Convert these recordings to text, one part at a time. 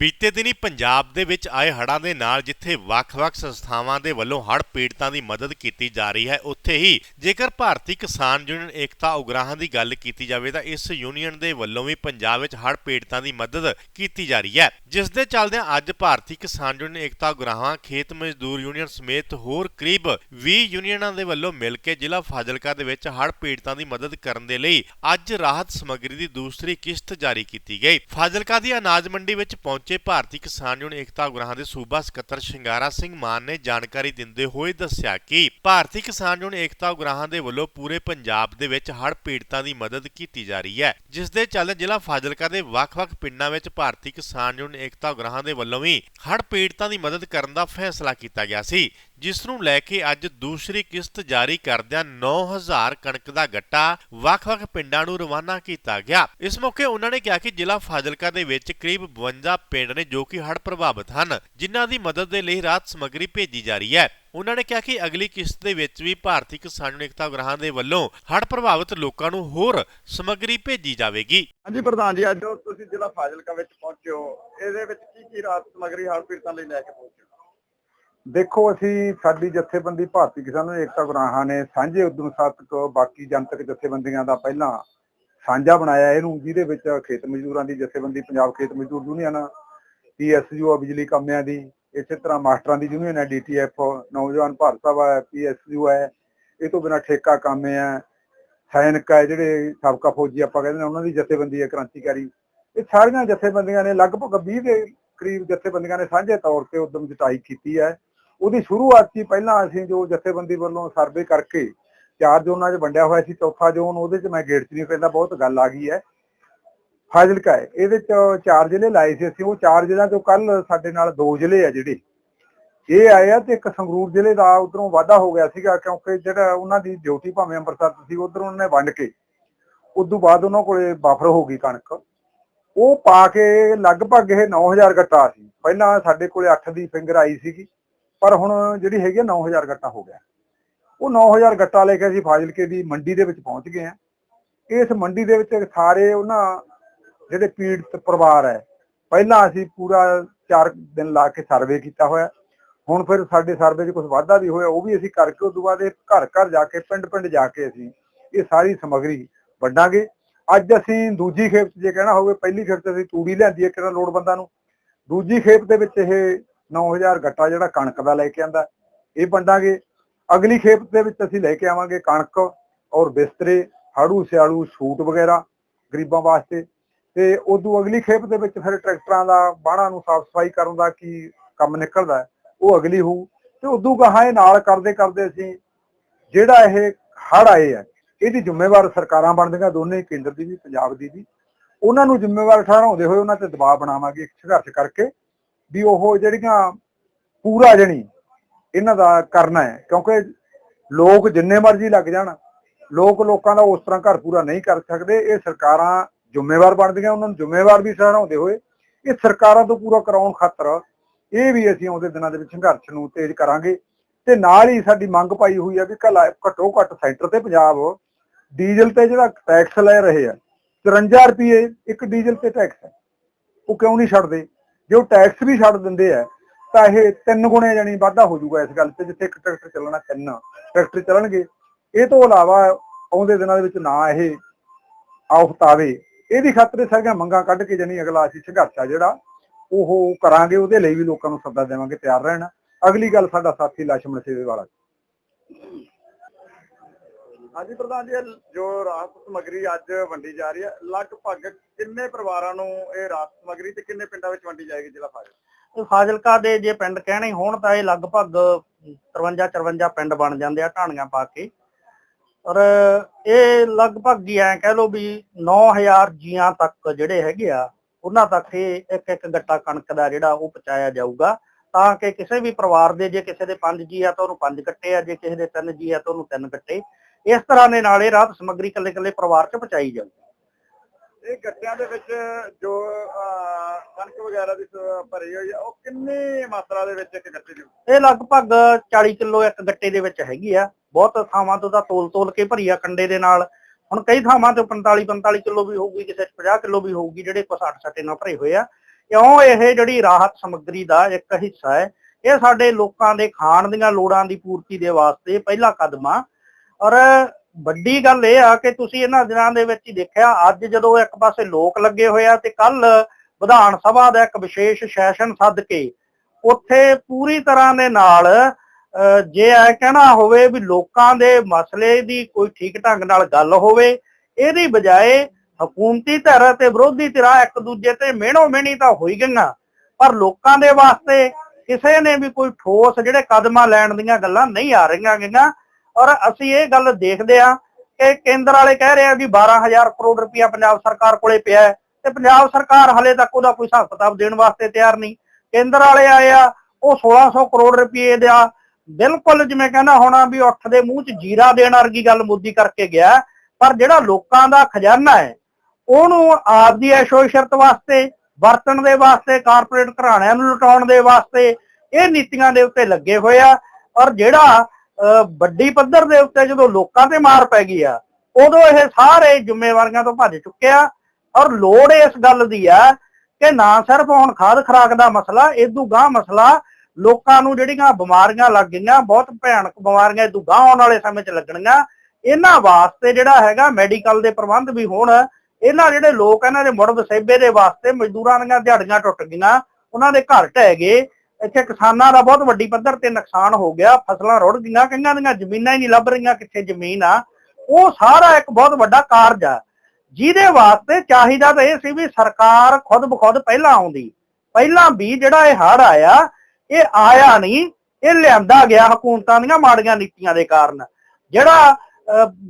ਬੀਤੇ ਦਿਨੀ ਪੰਜਾਬ ਦੇ ਵਿੱਚ ਆਏ ਹੜ੍ਹਾਂ ਦੇ ਨਾਲ ਜਿੱਥੇ ਵੱਖ-ਵੱਖ ਸੰਸਥਾਵਾਂ ਦੇ ਵੱਲੋਂ ਹੜ੍ਹ ਪੀੜਤਾਂ ਦੀ ਮਦਦ ਕੀਤੀ ਜਾ ਰਹੀ ਹੈ, ਉੱਥੇ ਹੀ ਜੇਕਰ ਭਾਰਤੀ ਕਿਸਾਨ ਯੂਨੀਅਨ ਏਕਤਾ ਉਗਰਾਹਾਂ ਦੀ ਗੱਲ ਕੀਤੀ ਜਾਵੇ ਤਾਂ ਇਸ ਯੂਨੀਅਨ ਦੇ ਵੱਲੋਂ ਵੀ ਪੰਜਾਬ ਵਿੱਚ ਹੜ੍ਹ ਪੀੜਤਾਂ ਦੀ ਮਦਦ ਕੀਤੀ ਜਾ ਰਹੀ ਹੈ। ਜਿਸ ਦੇ ਚੱਲਦਿਆਂ ਅੱਜ ਭਾਰਤੀ ਕਿਸਾਨ ਯੂਨੀਅਨ ਏਕਤਾ ਉਗਰਾਹਾਂ, ਖੇਤ ਮਜ਼ਦੂਰ ਯੂਨੀਅਨ ਸਮੇਤ ਹੋਰ ਕਰੀਬ 20 ਯੂਨੀਅਨਾਂ ਦੇ ਵੱਲੋਂ ਮਿਲ ਕੇ ਜ਼ਿਲ੍ਹਾ ਫਾਜ਼ਿਲਕਾ ਦੇ ਵਿੱਚ ਹੜ੍ਹ ਪੀੜਤਾਂ ਦੀ ਮਦਦ ਕਰਨ ਦੇ ਲਈ ਅੱਜ ਰਾਹਤ ਸਮੱਗਰੀ ਦੀ ਦੂਸਰੀ ਕਿਸ਼ਤ ਜਾਰੀ ਕੀਤੀ ਗਈ। ਫਾਜ਼ਿਲਕਾ ਦੀ ਅਨਾਜ ਮੰਡੀ ਵਿੱਚ ਪਹੁੰਚ ਭਾਰਤੀ ਕਿਸਾਨ ਯੂਨੀਅਨ ਏਕਤਾ ਉਗਰਾਹਾਂ ਦੇ ਸੂਬਾ ਸਕੱਤਰ ਸ਼ਿੰਗਾਰਾ ਸਿੰਘ ਮਾਨ ਨੇ ਜਾਣਕਾਰੀ ਦਿੰਦੇ ਹੋਏ ਦੱਸਿਆ ਕਿ ਭਾਰਤੀ ਕਿਸਾਨ ਯੂਨੀਅਨ ਏਕਤਾ ਉਗਰਾਹਾਂ ਦੇ ਵੱਲੋਂ ਪੂਰੇ ਪੰਜਾਬ ਦੇ ਵਿੱਚ ਹੜ੍ਹ ਪੀੜਤਾਂ ਦੀ ਮਦਦ ਕੀਤੀ ਜਾ ਰਹੀ ਹੈ, ਜਿਸ ਦੇ ਚੱਲਦੇ ਜ਼ਿਲ੍ਹਾ ਫਾਜ਼ਿਲਕਾ ਦੇ ਵੱਖ-ਵੱਖ ਪਿੰਡਾਂ ਵਿੱਚ ਭਾਰਤੀ ਕਿਸਾਨ ਯੂਨੀਅਨ ਏਕਤਾ ਉਗਰਾਹਾਂ ਦੇ ਵੱਲੋਂ ਵੀ ਹੜ੍ਹ ਪੀੜਤਾਂ ਦੀ ਮਦਦ ਕਰਨ ਦਾ ਫੈਸਲਾ ਕੀਤਾ ਗਿਆ ਸੀ। ਜਿਸ ਨੂੰ ਲੈ ਕੇ ਅੱਜ ਦੂਸਰੀ ਕਿਸ਼ਤ ਜਾਰੀ ਕਰਦਿਆਂ 9000 ਕਣਕ ਦਾ ਗੱਟਾ ਵੱਖ-ਵੱਖ ਪਿੰਡਾਂ ਨੂੰ ਰਵਾਨਾ ਕੀਤਾ ਗਿਆ। ਇਸ ਮੌਕੇ ਉਹਨਾਂ ਨੇ ਕਿਹਾ ਕਿ ਜ਼ਿਲ੍ਹਾ ਫਾਜ਼ਿਲਕਾ ਦੇ ਵਿੱਚ ਕਰੀਬ 52 ਪਿੰਡ ਨੇ ਜੋ ਕਿ ਹੜ੍ਹ ਪ੍ਰਭਾਵਿਤ ਹਨ, ਜਿਨ੍ਹਾਂ ਦੀ ਮਦਦ ਦੇ ਲਈ ਰਾਹਤ ਸਮੱਗਰੀ ਭੇਜੀ ਜਾ ਰਹੀ ਹੈ। ਉਹਨਾਂ ਨੇ ਕਿਹਾ ਕਿ ਅਗਲੀ ਕਿਸ਼ਤ ਦੇ ਵਿੱਚ ਵੀ ਭਾਰਤੀ ਕਿਸਾਨ ਏਕਤਾ ਗ੍ਰਹਾਂ ਦੇ ਵੱਲੋਂ ਹੜ੍ਹ ਪ੍ਰਭਾਵਿਤ ਲੋਕਾਂ ਨੂੰ ਹੋਰ ਸਮੱਗਰੀ ਭੇਜੀ ਜਾਵੇਗੀ। ਹਾਂਜੀ ਪ੍ਰਧਾਨ ਜੀ, ਅੱਜ ਤੁਸੀਂ ਜ਼ਿਲ੍ਹਾ ਫਾਜ਼ਿਲਕਾ ਵਿੱਚ ਪਹੁੰਚੇ ਹੋ। ਇਹਦੇ ਵਿੱਚ ਕੀ ਕੀ ਰਾਹਤ ਸਮੱਗਰੀ ਹੜ੍ਹ ਪੀੜਤਾਂ ਲਈ ਲੈ ਕੇ ਪਹੁੰਚੇ ਦੇਖੋ, ਅਸੀਂ ਸਾਡੀ ਜਥੇਬੰਦੀ ਭਾਰਤੀ ਕਿਸਾਨ ਏਕਤਾ ਗੁਰਾਹਾਂ ਨੇ ਸਾਂਝੇ ਉਦਮ ਸਾਧਕ ਬਾਕੀ ਜਨਤਕ ਜਥੇਬੰਦੀਆਂ ਦਾ ਪਹਿਲਾਂ ਸਾਂਝਾ ਬਣਾਇਆ ਇਹਨੂੰ, ਜਿਹਦੇ ਵਿੱਚ ਖੇਤ ਮਜ਼ਦੂਰਾਂ ਦੀ ਜਥੇਬੰਦੀ, ਪੰਜਾਬ ਖੇਤ ਮਜ਼ਦੂਰ ਯੂਨੀਅਨ, ਪੀਐਸਯੂ ਬਿਜਲੀ ਕਾਮਿਆਂ ਦੀ, ਇਸੇ ਤਰ੍ਹਾਂ ਮਾਸਟਰਾਂ ਦੀ ਯੂਨੀਅਨ ਹੈ, ਡੀਟੀਐਫ, ਨੌਜਵਾਨ ਭਾਰਤ ਸਭਾ ਹੈ, ਪੀਐਸਯੂ ਹੈ, ਇਹ ਤੋਂ ਬਿਨਾਂ ਠੇਕਾ ਕਾਮੇ ਹੈ, ਸੈਨਿਕ ਹੈ, ਜਿਹੜੇ ਸਾਬਕਾ ਫੌਜੀ ਆਪਾਂ ਕਹਿੰਦੇ ਨੇ, ਉਹਨਾਂ ਦੀ ਜਥੇਬੰਦੀ ਹੈ, ਕ੍ਰਾਂਤੀਕਾਰੀ। ਇਹ ਸਾਰੀਆਂ ਜਥੇਬੰਦੀਆਂ ਨੇ ਲਗਭਗ 20 ਦੇ ਕਰੀਬ ਜਥੇਬੰਦੀਆਂ ਨੇ ਸਾਂਝੇ ਤੌਰ ਤੇ ਉਦਮ ਜਤਾਈ ਕੀਤੀ ਹੈ। ਉਹਦੀ ਸ਼ੁਰੂਆਤ 'ਚ ਹੀ ਪਹਿਲਾਂ ਅਸੀਂ ਜੋ ਜਥੇਬੰਦੀ ਵੱਲੋਂ ਸਰਵੇ ਕਰਕੇ ਚਾਰ ਜ਼ੋਨਾਂ 'ਚ ਵੰਡਿਆ ਹੋਇਆ ਸੀ, ਚੌਥਾ ਜ਼ੋਨ ਉਹਦੇ 'ਚ ਮੈਂ ਗੇਟ 'ਚ ਨਹੀਂ ਪੈਂਦਾ ਬਹੁਤ ਗੱਲ ਆ ਗਈ ਹੈ। ਫਾਜ਼ਿਲਕਾ ਹੈ, ਇਹਦੇ 'ਚ ਚਾਰ ਜ਼ਿਲ੍ਹੇ ਲਾਏ ਸੀ ਅਸੀਂ, ਉਹ ਚਾਰ ਜ਼ਿਲ੍ਹਿਆਂ ਚੋਂ ਕੱਲ ਸਾਡੇ ਨਾਲ ਦੋ ਜ਼ਿਲ੍ਹੇ ਆ ਜਿਹੜੇ। ਇਹ ਆਏ ਆ ਤੇ ਇੱਕ ਸੰਗਰੂਰ ਜ਼ਿਲ੍ਹੇ ਦਾ ਉਧਰੋਂ ਵਾਧਾ ਹੋ ਗਿਆ ਸੀਗਾ, ਕਿਉਂਕਿ ਜਿਹੜਾ ਉਹਨਾਂ ਦੀ ਡਿਊਟੀ ਭਾਵੇਂ ਅੰਮ੍ਰਿਤਸਰ ਸੀ, ਉਧਰੋਂ ਉਹਨਾਂ ਵੰਡ ਕੇ, ਉਦੋਂ ਬਾਅਦ ਉਹਨਾਂ ਕੋਲੇ ਬਫਰ ਹੋ ਗਈ ਕਣਕ। ਉਹ ਪਾ ਕੇ ਲਗਭਗ ਇਹ 9000 ਗੱਟਾ ਸੀ। ਪਹਿਲਾਂ ਸਾਡੇ ਕੋਲੇ 8 ਦੀ ਫਿੰਗਰ ਆਈ ਸੀਗੀ। ਪਰ ਹੁਣ ਜਿਹੜੀ ਹੈਗੀ ਆ 9000 ਗੱਟਾ ਹੋ ਗਿਆ। ਉਹ 9000 ਗੱਟਾ ਲੈ ਕੇ ਅਸੀਂ ਫਾਜ਼ਿਲਕੇ ਦੀ ਮੰਡੀ ਦੇ ਵਿੱਚ ਪਹੁੰਚ ਗਏ ਆ ਇਸ ਮੰਡੀ ਦੇ ਵਿੱਚ ਸਾਰੇ ਉਹਨਾਂ ਜਿਹੜੇ ਪੀੜਤ ਪਰਿਵਾਰ ਹੈ, ਪਹਿਲਾਂ ਅਸੀਂ ਪੂਰਾ 4 ਦਿਨ ਲਾ ਕੇ ਸਰਵੇ ਕੀਤਾ ਹੋਇਆ। ਹੁਣ ਫਿਰ ਸਾਡੇ ਸਰਵੇ 'ਚ ਕੁਝ ਵਾਧਾ ਵੀ ਹੋਇਆ, ਉਹ ਵੀ ਅਸੀਂ ਕਰਕੇ ਉਸ ਤੋਂ ਬਾਅਦ ਇਹ ਘਰ ਘਰ ਜਾ ਕੇ ਪਿੰਡ ਪਿੰਡ ਜਾ ਕੇ ਅਸੀਂ ਇਹ ਸਾਰੀ ਸਮੱਗਰੀ ਵੰਡਾਂਗੇ ਅੱਜ ਅਸੀਂ ਦੂਜੀ ਖੇਪ ਜੇ ਕਹਿਣਾ ਹੋਵੇ, ਪਹਿਲੀ ਖੇਪ ਤੇ ਅਸੀਂ ਤੂੜੀ ਲਿਆਂਦੀ ਹੈ ਕਿਹੜਾ ਲੋੜਵੰਦਾਂ ਨੂੰ। ਦੂਜੀ ਖੇਪ ਦੇ ਵਿੱਚ ਇਹ 9000 ਗੱਟਾ ਜਿਹੜਾ ਕਣਕ ਦਾ ਲੈ ਕੇ ਆਂਦਾ। ਇਹ ਵੰਡਾਂਗੇ ਅਗਲੀ ਖੇਪ ਦੇ ਵਿੱਚ ਅਸੀਂ ਲੈ ਕੇ ਆਵਾਂਗੇ ਕਣਕ ਔਰ ਬਿਸਤਰੇ, ਹਾੜੂ ਸਿਆਲੂ ਸੂਟ ਵਗੈਰਾ ਗਰੀਬਾਂ ਵਾਸਤੇ। ਤੇ ਉਦੋਂ ਅਗਲੀ ਖੇਪ ਦੇ ਵਿੱਚ ਫਿਰ ਟਰੈਕਟਰਾਂ ਦਾ ਬਾਣਾ ਨੂੰ ਸਾਫ਼ ਸਫ਼ਾਈ ਕਰਨ ਦਾ ਕੀ ਕੰਮ ਨਿਕਲਦਾ ਉਹ ਅਗਲੀ ਹੋਊ। ਤੇ ਉਦੋਂ ਗਾਹਾਂ ਇਹ ਨਾਲ ਕਰਦੇ ਕਰਦੇ ਅਸੀਂ ਜਿਹੜਾ ਇਹ ਹੜ ਆਏ ਆ ਇਹਦੀ ਜ਼ਿੰਮੇਵਾਰ ਸਰਕਾਰਾਂ ਬਣਦੀਆਂ ਦੋਨੇ ਕੇਂਦਰ ਦੀ ਵੀ, ਪੰਜਾਬ ਦੀ ਵੀ। ਉਹਨਾਂ ਨੂੰ ਜ਼ਿੰਮੇਵਾਰ ਠਹਿਰਾਉਂਦੇ ਹੋਏ ਉਹਨਾਂ ਤੇ ਦਬਾਅ ਬਣਾਵਾਂਗੇ ਸੰਘਰਸ਼ ਕਰਕੇ। ਵੀ ਉਹ ਜਿਹੜੀਆਂ ਪੂਰਾ ਜਣੀ ਇਹਨਾਂ ਦਾ ਕਰਨਾ ਹੈ, ਕਿਉਂਕਿ ਲੋਕ ਜਿੰਨੇ ਮਰਜ਼ੀ ਲੱਗ ਜਾਣ, ਲੋਕ ਲੋਕਾਂ ਦਾ ਉਸ ਤਰ੍ਹਾਂ ਘਰ ਪੂਰਾ ਨਹੀਂ ਕਰ ਸਕਦੇ, ਇਹ ਸਰਕਾਰਾਂ ਜ਼ਿੰਮੇਵਾਰ ਬਣਦੀਆਂ, ਉਹਨਾਂ ਨੂੰ ਜ਼ਿੰਮੇਵਾਰ ਵੀ ਠਹਿਰਾਉਂਦੇ ਹੋਏ, ਇਹ ਸਰਕਾਰਾਂ ਤੋਂ ਪੂਰਾ ਕਰਾਉਣ ਖਾਤਰ ਇਹ ਵੀ ਅਸੀਂ ਆਉਂਦੇ ਦਿਨਾਂ ਦੇ ਵਿੱਚ ਸੰਘਰਸ਼ ਨੂੰ ਤੇਜ਼ ਕਰਾਂਗੇ। ਤੇ ਨਾਲ ਹੀ ਸਾਡੀ ਮੰਗ ਪਾਈ ਹੋਈ ਹੈ ਕਿ ਕੱਲ ਘੱਟੋ ਘੱਟ ਸੈਂਟਰ ਤੇ ਪੰਜਾਬ ਡੀਜ਼ਲ ਤੇ ਜਿਹੜਾ ਟੈਕਸ ਲੈ ਰਹੇ ਆ 53 ਰੁਪਏ ਇੱਕ ਡੀਜ਼ਲ ਤੇ ਟੈਕਸ ਹੈ, ਉਹ ਕਿਉਂ ਨਹੀਂ ਛੱਡਦੇ? ਜੇ ਉਹ ਟੈਕਸ ਵੀ ਛੱਡ ਦਿੰਦੇ ਆ, ਤਾਂ ਇਹ ਤਿੰਨ ਗੁਣੇ ਜਾਨੀ ਵਾਧਾ ਹੋ ਜਾਊਗਾ ਇਸ ਗੱਲ ਤੇ, ਜਿੱਥੇ ਇੱਕ ਟਰੈਕਟਰ ਚੱਲਣਾ ਤਿੰਨ ਟਰੈਕਟਰ ਚੱਲਣਗੇ, ਇਹ ਤੋਂ ਇਲਾਵਾ ਆਉਂਦੇ ਦਿਨਾਂ ਦੇ ਵਿੱਚ ਨਾ ਇਹ ਆਫਤ ਇਹਦੀ ਖਾਤਰ ਸਾਰੀਆਂ ਮੰਗਾਂ ਕੱਢ ਕੇ ਜਾਨੀ ਅਗਲਾ ਅਸੀਂ ਸੰਘਰਸ਼ਾ ਜਿਹੜਾ, ਉਹ ਕਰਾਂਗੇ, ਉਹਦੇ ਲਈ ਵੀ ਲੋਕਾਂ ਨੂੰ ਸੱਦਾ ਦੇਵਾਂਗੇ, ਤਿਆਰ ਰਹਿਣ। ਅਗਲੀ ਗੱਲ ਸਾਡਾ ਸਾਥੀ ਲక్ష్మణ ਸੇਵੇ ਵਾਲਾ ਹਾਂਜੀ ਪ੍ਰਧਾਨ ਜੀ, ਇਹ ਜੋ ਰਾਹਤ ਸਮੱਗਰੀ ਅੱਜ ਵੰਡੀ ਜਾ ਰਹੀ ਹੈ, ਲਗਭਗ ਕਿੰਨੇ ਪਰਿਵਾਰਾਂ ਨੂੰ ਇਹ ਰਾਹਤ ਸਮੱਗਰੀ ਤੇ ਕਿੰਨੇ ਪਿੰਡਾਂ ਵਿੱਚ ਵੰਡੀ ਜਾਏਗੀ ਜ਼ਿਲ੍ਹਾ ਫਾਜ਼ਿਲਕਾ? ਫਾਜ਼ਿਲਕਾ ਦੇ ਜੇ ਪਿੰਡ ਕਹਿਣੇ ਹੋਣ ਤਾਂ ਇਹ ਲਗਭਗ 53 54 ਪਿੰਡ ਬਣ ਜਾਂਦੇ ਆ, ਢਾਣੀਆਂ ਪਾ ਕੇ। ਔਰ ਇਹ ਲਗਭਗ ਜੀ ਐ ਕਹਿ ਲਓ ਵੀ 9000 ਜੀਆਂ ਤੱਕ ਜਿਹੜੇ ਹੈਗੇ ਆ, ਉਹਨਾਂ ਤੱਕ ਇਹ ਇੱਕ ਇੱਕ ਗੱਟਾ ਕਣਕ ਦਾ ਜਿਹੜਾ ਉਹ ਪਹੁੰਚਾਇਆ ਜਾਊਗਾ। ਤਾਂ ਕਿ ਕਿਸੇ ਵੀ ਪਰਿਵਾਰ ਦੇ ਜੇ ਕਿਸੇ ਦੇ ਪੰਜ ਜੀ ਆ ਤਾਂ ਉਹਨੂੰ ਪੰਜ ਕੱਟੇ ਆ, ਜੇ ਕਿਸੇ ਦੇ ਤਿੰਨ ਜੀ ਆ ਤਾਂ ਉਹਨੂੰ ਤਿੰਨ ਕੱਟੇ ਇਸ ਤਰ੍ਹਾਂ ਦੇ ਨਾਲ ਇਹ ਰਾਹਤ ਸਮੱਗਰੀ ਕੱਲੇ ਕੱਲੇ ਪਰਿਵਾਰ 'ਚ ਪਹੁੰਚਾਈ ਜਾਊਗੀ ਇਹ ਗੱਟਿਆਂ ਦੇ ਵਿੱਚ ਜੋ ਕਣਕ ਵਗੈਰਾ ਦੀ ਭਰੀ ਹੋਈ ਹੈ ਉਹ ਕਿੰਨੀ ਮਾਤਰਾ ਦੇ ਵਿੱਚ ਇੱਕ ਗੱਟੇ ਦੀ ਇਹ ਲਗਭਗ 40 ਕਿਲੋ ਇੱਕ ਗੱਟੇ ਦੇ ਵਿੱਚ ਹੈਗੀ ਆ। ਬਹੁਤ ਥਾਵਾਂ ਤੋਂ ਤਾਂ ਤੋਲ ਤੋਲ ਕੇ ਭਰੀ ਆ ਕੰਡੇ ਦੇ ਨਾਲ। ਹੁਣ ਕਈ ਥਾਵਾਂ ਤੇ 45 45 ਕਿਲੋ ਵੀ ਹੋਊਗੀ ਕਿਸੇ 'ਚ 50 ਕਿਲੋ ਵੀ ਹੋਊਗੀ ਜਿਹੜੇ ਕੁਛ 60 ਸੱਟੇ ਨਾਲ ਭਰੇ ਹੋਏ ਆ। ਕਿਉਂ ਇਹ ਜਿਹੜੀ ਰਾਹਤ ਸਮੱਗਰੀ ਦਾ ਇੱਕ ਹਿੱਸਾ ਹੈ ਇਹ ਸਾਡੇ ਲੋਕਾਂ ਦੇ ਖਾਣ ਦੀਆਂ ਲੋੜਾਂ ਦੀ ਪੂਰਤੀ ਦੇ ਵਾਸਤੇ ਪਹਿਲਾ ਕਦਮ ਆ। ਔਰ ਵੱਡੀ ਗੱਲ ਇਹ ਆ ਕਿ ਤੁਸੀਂ ਇਹਨਾਂ ਦਿਨਾਂ ਦੇ ਵਿੱਚ ਹੀ ਦੇਖਿਆ, ਅੱਜ ਜਦੋਂ ਇੱਕ ਪਾਸੇ ਲੋਕ ਲੱਗੇ ਹੋਏ ਆ ਤੇ ਕੱਲ ਵਿਧਾਨ ਸਭਾ ਦਾ ਇੱਕ ਵਿਸ਼ੇਸ਼ ਸੈਸ਼ਨ ਸੱਦ ਕੇ ਉੱਥੇ ਪੂਰੀ ਤਰ੍ਹਾਂ ਦੇ ਨਾਲ ਜੇ ਇਹ ਕਹਿਣਾ ਹੋਵੇ ਵੀ ਲੋਕਾਂ ਦੇ ਮਸਲੇ ਦੀ ਕੋਈ ਠੀਕ ਢੰਗ ਨਾਲ ਗੱਲ ਹੋਵੇ, ਇਹਦੀ ਬਜਾਏ ਹਕੂਮਤੀ ਧਿਰ ਤੇ ਵਿਰੋਧੀ ਧਿਰਾਂ ਇੱਕ ਦੂਜੇ ਤੇ ਮਿਹਣੋ ਮਿਹਣੀ ਤਾਂ ਹੋਈ ਗਈਆਂ। ਪਰ ਲੋਕਾਂ ਦੇ ਵਾਸਤੇ ਕਿਸੇ ਨੇ ਵੀ ਕੋਈ ਠੋਸ ਜਿਹੜੇ ਕਦਮਾਂ ਲੈਣ ਦੀਆਂ ਗੱਲਾਂ ਨਹੀਂ ਆ ਰਹੀਆਂ ਗਈਆਂ। ਔਰ ਅਸੀਂ ਇਹ ਗੱਲ ਦੇਖਦੇ ਆ ਕਿ ਕੇਂਦਰ ਵਾਲੇ ਕਹਿ ਰਹੇ ਆ ਵੀ 12000 ਕਰੋੜ ਰੁਪਇਆ ਪੰਜਾਬ ਸਰਕਾਰ ਕੋਲੇ ਪਿਆ ਹੈ ਤੇ ਪੰਜਾਬ ਸਰਕਾਰ ਹਲੇ ਤੱਕ ਉਹਦਾ ਕੋਈ ਹਿਸਾਬ ਕਿਤਾਬ ਦੇਣ ਵਾਸਤੇ ਤਿਆਰ ਨਹੀਂ। ਕੇਂਦਰ ਵਾਲੇ ਆਏ ਆ, ਉਹ 1600 ਕਰੋੜ ਰੁਪਏ ਦਾ ਬਿਲਕੁਲ ਜਿਵੇਂ ਕਹਿੰਦਾ ਹੋਣਾ ਵੀ ਉੱਠ ਦੇ ਮੂੰਹ 'ਚ ਜੀਰਾ ਦੇਣ ਵਰਗੀ ਗੱਲ ਮੋਦੀ ਕਰਕੇ ਗਿਆ ਪਰ ਜਿਹੜਾ ਲੋਕਾਂ ਦਾ ਖਜ਼ਾਨਾ ਹੈ, ਉਹਨੂੰ ਆਪ ਦੀ ਐਸ਼ੋ-ਇਸ਼ਰਤ ਵਾਸਤੇ, ਵਰਤਣ ਦੇ ਵਾਸਤੇ, ਕਾਰਪੋਰੇਟ ਘਰਾਣਿਆਂ ਨੂੰ ਲੁਟਾਉਣ ਦੇ ਵਾਸਤੇ ਇਹ ਨੀਤੀਆਂ ਦੇ ਉੱਤੇ ਲੱਗੇ ਹੋਏ ਆ। ਔਰ ਜਿਹੜਾ ਵੱਡੀ ਪੱਧਰ ਦੇ ਉੱਤੇ ਜਦੋਂ ਲੋਕਾਂ ਤੇ ਮਾਰ ਪੈ ਗਈ ਆ, ਉਦੋਂ ਇਹ ਸਾਰੇ ਜ਼ਿੰਮੇਵਾਰੀਆਂ ਤੋਂ ਭੱਜ ਚੁੱਕਿਆ। ਔਰ ਲੋੜ ਇਸ ਗੱਲ ਦੀ ਆ ਕਿ ਨਾ ਸਿਰਫ ਹੁਣ ਖਾਦ ਖਰਾਕ ਦਾ ਮਸਲਾ ਇਦੋਂ ਗਾਂ ਮਸਲਾ, ਲੋਕਾਂ ਨੂੰ ਜਿਹੜੀਆਂ ਬਿਮਾਰੀਆਂ ਲੱਗ ਗਈਆਂ, ਬਹੁਤ ਭਿਆਨਕ ਬਿਮਾਰੀਆਂ ਇਦੋਂ ਗਾਂ ਆਉਣ ਵਾਲੇ ਸਮੇਂ 'ਚ ਲੱਗਣੀਆਂ ਇਹਨਾਂ ਵਾਸਤੇ ਜਿਹੜਾ ਹੈਗਾ ਮੈਡੀਕਲ ਦੇ ਪ੍ਰਬੰਧ ਵੀ ਹੋਣ, ਇਹਨਾਂ ਜਿਹੜੇ ਲੋਕ ਇਹਨਾਂ ਦੇ ਮੁੜ ਵਸੇਬੇ ਦੇ ਵਾਸਤੇ ਮਜ਼ਦੂਰਾਂ ਦੀਆਂ ਦਿਹਾੜੀਆਂ ਟੁੱਟ ਗਈਆਂ, ਉਹਨਾਂ ਦੇ ਘਰ ਢਹਿ ਗਏ ਇੱਥੇ ਕਿਸਾਨਾਂ ਦਾ ਬਹੁਤ ਵੱਡੀ ਪੱਧਰ ਤੇ ਨੁਕਸਾਨ ਹੋ ਗਿਆ, ਫਸਲਾਂ ਰੁੜ ਗਈਆਂ, ਕਈਆਂ ਦੀਆਂ ਜ਼ਮੀਨਾਂ ਹੀ ਨਹੀਂ ਲੱਭ ਰਹੀਆਂ ਕਿੱਥੇ ਜ਼ਮੀਨ ਆ। ਉਹ ਸਾਰਾ ਇੱਕ ਬਹੁਤ ਵੱਡਾ ਕਾਰਜ ਆ, ਜਿਹਦੇ ਵਾਸਤੇ ਚਾਹੀਦਾ ਤਾਂ ਇਹ ਸੀ ਵੀ ਸਰਕਾਰ ਖੁਦ ਬਖੁਦ ਪਹਿਲਾਂ ਆਉਂਦੀ। ਪਹਿਲਾਂ ਵੀ ਜਿਹੜਾ ਇਹ ਹੜ ਆਇਆ, ਇਹ ਆਇਆ ਨਹੀਂ, ਇਹ ਲਿਆਂਦਾ ਗਿਆ ਹਕੂਮਤਾਂ ਦੀਆਂ ਮਾੜੀਆਂ ਨੀਤੀਆਂ ਦੇ ਕਾਰਨ। ਜਿਹੜਾ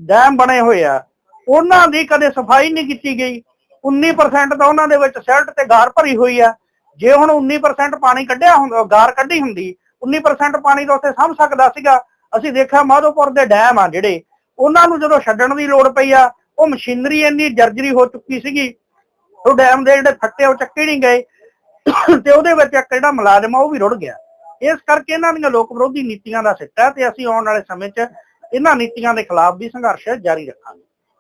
ਡੈਮ ਬਣੇ ਹੋਏ ਆ, ਉਹਨਾਂ ਦੀ ਕਦੇ ਸਫ਼ਾਈ ਨਹੀਂ ਕੀਤੀ ਗਈ। 19% ਤਾਂ ਉਹਨਾਂ ਦੇ ਵਿੱਚ ਸਿਲਟ ਤੇ ਗਾਰ ਭਰੀ ਹੋਈ ਆ। ਜੇ ਹੁਣ 19% ਪਾਣੀ ਕੱਢਿਆ ਹੁੰਦਾ ਗਾਰ ਕੱਢੀ ਹੁੰਦੀ 19% ਪਾਣੀ ਤਾਂ ਉੱਥੇ ਸਾਂਭ ਸਕਦਾ ਸੀਗਾ। ਅਸੀਂ ਦੇਖਿਆ ਮਾਧੋਪੁਰ ਦੇ ਡੈਮ ਆ ਜਿਹੜੇ, ਉਹਨਾਂ ਨੂੰ ਜਦੋਂ ਛੱਡਣ ਦੀ ਲੋੜ ਪਈ ਆ, ਉਹ ਮਸ਼ੀਨਰੀ ਇੰਨੀ ਜਰਜਰੀ ਹੋ ਚੁੱਕੀ ਸੀਗੀ, ਉਹ ਡੈਮ ਦੇ ਜਿਹੜੇ ਫੱਟੇ ਉਹ ਚੱਕੇ ਨਹੀਂ ਗਏ। ਤੇ ਉਹਦੇ ਵਿੱਚ ਇੱਕ ਜਿਹੜਾ ਮੁਲਾਜ਼ਮ ਆ, ਉਹ ਵੀ ਰੁੜ ਗਿਆ। ਇਸ ਕਰਕੇ ਇਹਨਾਂ ਦੀਆਂ ਲੋਕ ਵਿਰੋਧੀ ਨੀਤੀਆਂ ਦਾ ਸਿੱਟਾ ਤੇ ਅਸੀਂ ਆਉਣ ਵਾਲੇ ਸਮੇਂ 'ਚ ਇਹਨਾਂ ਨੀਤੀਆਂ ਦੇ ਖਿਲਾਫ ਵੀ ਸੰਘਰਸ਼ ਜਾਰੀ ਰੱਖਾਂਗੇ।